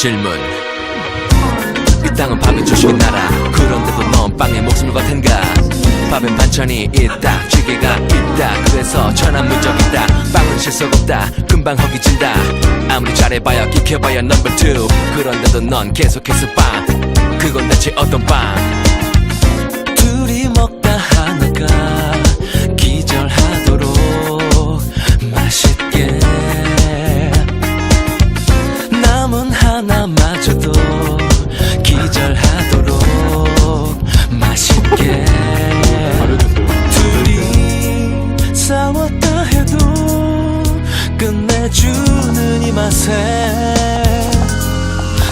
질문. 이 땅은 밥의 조식의 나라 그런데도 넌 빵에 목숨을 걸 텐가? 밥엔 반찬이 있다. 찌개가 있다. 그래서 천하무적이다. 빵은 실속 없다. 금방 허기진다. 아무리 잘해봐야 기켜봐야 넘버 투 그런데도 넌 계속해서 빵. 그건 대체 어떤 빵 맛에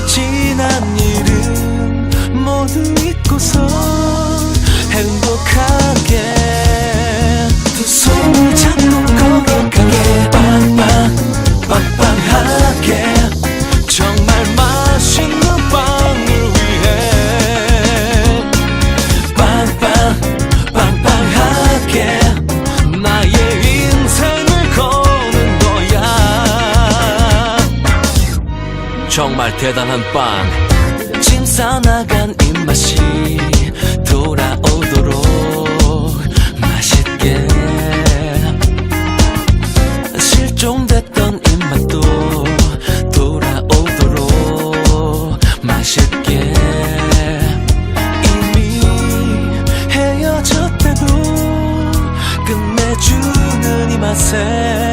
지난 일은 모두 잊고서 행복하 대단한 빵. 짐 싸나간 입맛이 돌아오도록 맛있게 실종됐던 입맛도 돌아오도록 맛있게 이미 헤어졌대도 끝내주는 이 맛에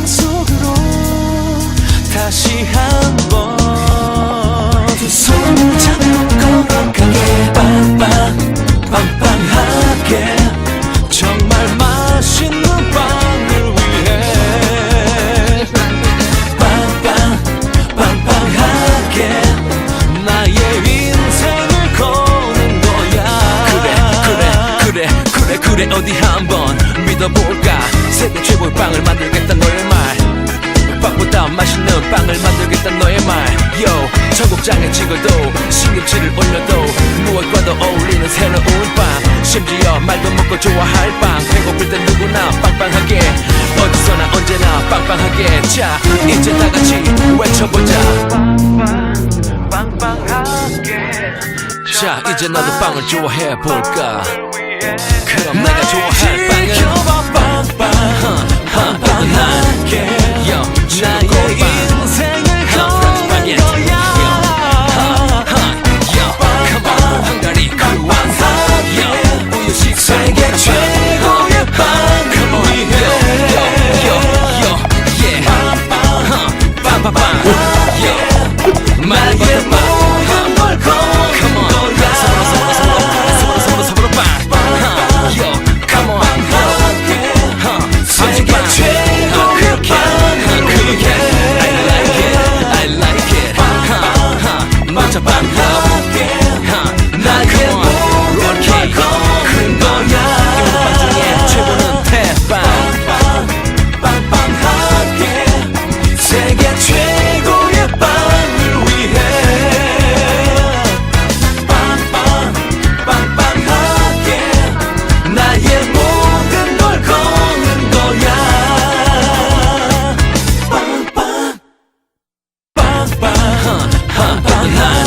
사랑 속으로 다시 한번 두 손을 잡고 걸어가게 빵빵 빵빵하게 정말 맛있는 빵을 위해 빵빵 빵빵하게 나의 인생을 거는 거야. 그래 그래 그래 그래 그래 어디 한번 믿어볼까? 세계 최고의 빵을 만들겠다 너의 말빵 보다 맛있는 빵을 만들겠다 너의 말. Yo 청국장에 찍어도 신김치를 올려도 무엇과도 어울리는 새로운 빵. 심지어 말도 먹고 좋아할 빵. 배고플 땐 누구나 빵빵하게. 어디서나 언제나 빵빵하게. 자 이제 다 같이 외쳐보자. 자 이제 나도 빵을 좋아해 볼까? 그럼 내가 빵빵 나